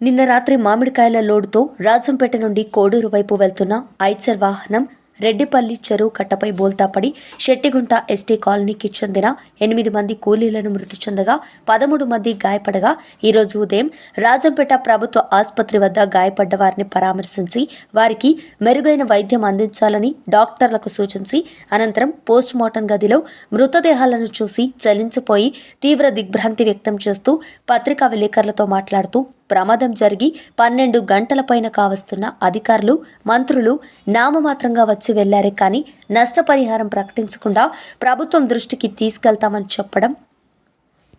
నిన్న రాత్రి మామిడికాయల లోడుతో రాజంపేట నుండి కోడూరు వైపు వెళ్తున్న ఐచర్ వాహనం రెడ్డిపల్లి చెరువు కట్టపై బోల్తాపడి శెట్టిగుంట ఎస్టీ కాలనీకి చెందిన ఎనిమిది మంది కూలీలను మృతి చెందగా పదమూడు మంది గాయపడగా ఈరోజు ఉదయం రాజంపేట ప్రభుత్వ ఆసుపత్రి వద్ద గాయపడ్డ వారిని పరామర్శించి వారికి మెరుగైన వైద్యం అందించాలని డాక్టర్లకు సూచించి అనంతరం పోస్ట్ మార్టం గదిలో మృతదేహాలను చూసి చలించిపోయి తీవ్ర దిగ్భ్రాంతి వ్యక్తం చేస్తూ పత్రికా విలేకరులతో మాట్లాడుతూ ప్రమాదం జరిగి పన్నెండు గంటల పైన కావస్తున్న అధికారులు మంత్రులు నామమాత్రంగా వచ్చి వెళ్ళారే కానీ నష్టపరిహారం ప్రకటించకుండా ప్రభుత్వం దృష్టికి తీసుకెళ్తామని చెప్పడం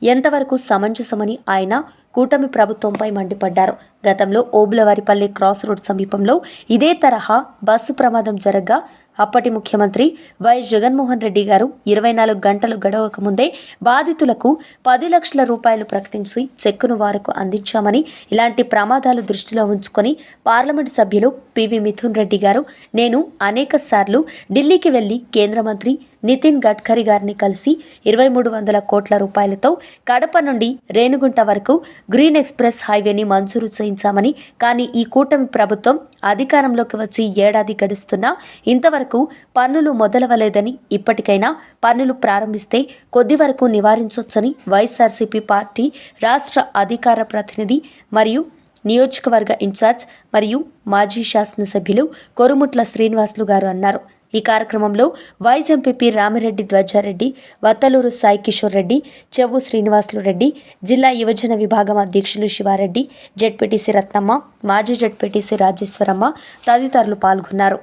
ఎంతవరకు సమంజసమని ఆయన కూటమి ప్రభుత్వంపై మండిపడ్డారు. గతంలో ఓబులవారిపల్లి క్రాస్ రోడ్ సమీపంలో ఇదే తరహా బస్సు ప్రమాదం జరగ్గా అప్పటి ముఖ్యమంత్రి వైఎస్ జగన్మోహన్ రెడ్డి గారు ఇరవై నాలుగు గంటలు గడవక ముందే బాధితులకు పది లక్షల రూపాయలు ప్రకటించి చెక్కును వారికి అందించామని ఇలాంటి ప్రమాదాలు దృష్టిలో ఉంచుకొని పార్లమెంటు సభ్యులు పివి మిథున్ రెడ్డి గారు నేను అనేక సార్లు ఢిల్లీకి వెళ్ళి కేంద్ర మంత్రి నితిన్ గడ్కరీ గారిని కలిసి ఇరవై మూడు వందల కోట్ల రూపాయలతో కడప నుండి రేణుగుంట వరకు గ్రీన్ ఎక్స్ప్రెస్ హైవేని మంజూరు చేయించామని కానీ ఈ కూటమి ప్రభుత్వం అధికారంలోకి వచ్చి ఏడాది గడుస్తున్నా ఇంతవరకు పన్నులు మొదలవలేదని ఇప్పటికైనా పన్నులు ప్రారంభిస్తే కొద్ది వరకు నివారించవచ్చని వైఎస్ఆర్సీపీ పార్టీ రాష్ట్ర అధికార ప్రతినిధి మరియు నియోజకవర్గ ఇన్ఛార్జ్ మరియు మాజీ శాసనసభ్యులు కొరుముట్ల శ్రీనివాసులు గారు అన్నారు. ఈ కార్యక్రమంలో వైస్ ఎంపీపీ రామిరెడ్డి ధ్వజారెడ్డి వత్తలూరు సాయి కిషోర్ రెడ్డి చెవ్వు శ్రీనివాసులు రెడ్డి జిల్లా యువజన విభాగం అధ్యక్షులు శివారెడ్డి జడ్పీటీసీ రత్నమ్మ మాజీ జడ్పీటీసీ రాజేశ్వరమ్మ తదితరులు పాల్గొన్నారు.